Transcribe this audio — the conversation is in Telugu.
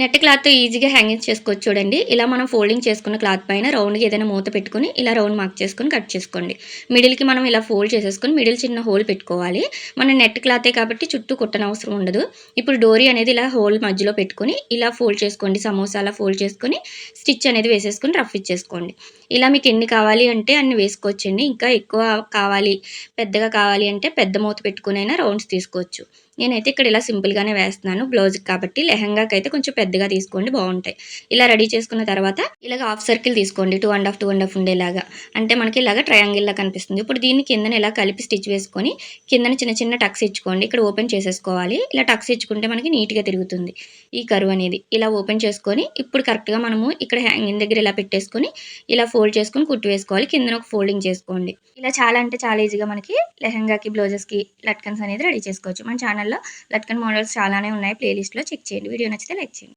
నెట్ క్లాత్తో ఈజీగా హ్యాంగింగ్ చేసుకోవచ్చు చూడండి. ఇలా మనం ఫోల్డింగ్ చేసుకున్న క్లాత్ పైన రౌండ్గా ఏదైనా మూత పెట్టుకుని ఇలా రౌండ్ మార్క్ చేసుకొని కట్ చేసుకోండి. మిడిల్కి మనం ఇలా ఫోల్డ్ చేసేసుకొని మిడిల్ చిన్న హోల్ పెట్టుకోవాలి. మన నెట్ క్లాతే కాబట్టి చుట్టూ కుట్టనవసరం ఉండదు. ఇప్పుడు డోరీ అనేది ఇలా హోల్ మధ్యలో పెట్టుకొని ఇలా ఫోల్డ్ చేసుకోండి. సమోసా అలా ఫోల్డ్ చేసుకొని స్టిచ్ అనేది వేసేసుకొని రఫ్ ఇచ్చేసుకోండి. ఇలా మీకు ఎన్ని కావాలి అంటే అన్ని వేసుకోవచ్చండి. ఇంకా ఎక్కువ కావాలి పెద్దగా కావాలి అంటే పెద్ద మూత పెట్టుకుని అయినా రౌండ్స్ తీసుకోవచ్చు. నేనైతే ఇక్కడ ఇలా సింపుల్గానే వేస్తున్నాను. బ్లౌజ్కి కాబట్టి లెహంగాకి అయితే కొంచెం పెద్దగా తీసుకోండి బాగుంటాయి. ఇలా రెడీ చేసుకున్న తర్వాత ఇలాగ హాఫ్ సర్కిల్ తీసుకోండి two and half two and half ఉండేలాగా. అంటే మనకి ఇలాగ ట్రయాంగిల్లా కనిపిస్తుంది. ఇప్పుడు దీన్ని కిందన ఇలా కలిపి స్టిచ్ వేసుకొని కిందన చిన్న చిన్న టక్స్ ఇచ్చుకోండి. ఇక్కడ ఓపెన్ చేసేసుకోవాలి. ఇలా టక్స్ ఇచ్చుకుంటే మనకి నీట్గా తిరుగుతుంది ఈ కరువు అనేది. ఇలా ఓపెన్ చేసుకొని ఇప్పుడు కరెక్ట్గా మనము ఇక్కడ హ్యాంగింగ్ దగ్గర ఇలా పెట్టేసుకొని ఇలా ఫోల్డ్ చేసుకొని కుట్టి వేసుకోవాలి. కిందన ఒక ఫోల్డింగ్ చేసుకోండి. ఇలా చాలా అంటే చాలా ఈజీగా మనకి లెహంగాకి బ్లౌజెస్కి లట్కన్స్ అనేది రెడీ చేసుకోవచ్చు. మన ఛానల్లో లట్కన్ మోడల్స్ చాలానే ఉన్నాయి. ప్లేలిస్ట్లో చెక్ చేయండి. వీడియో నచ్చితే లైక్ చేయండి.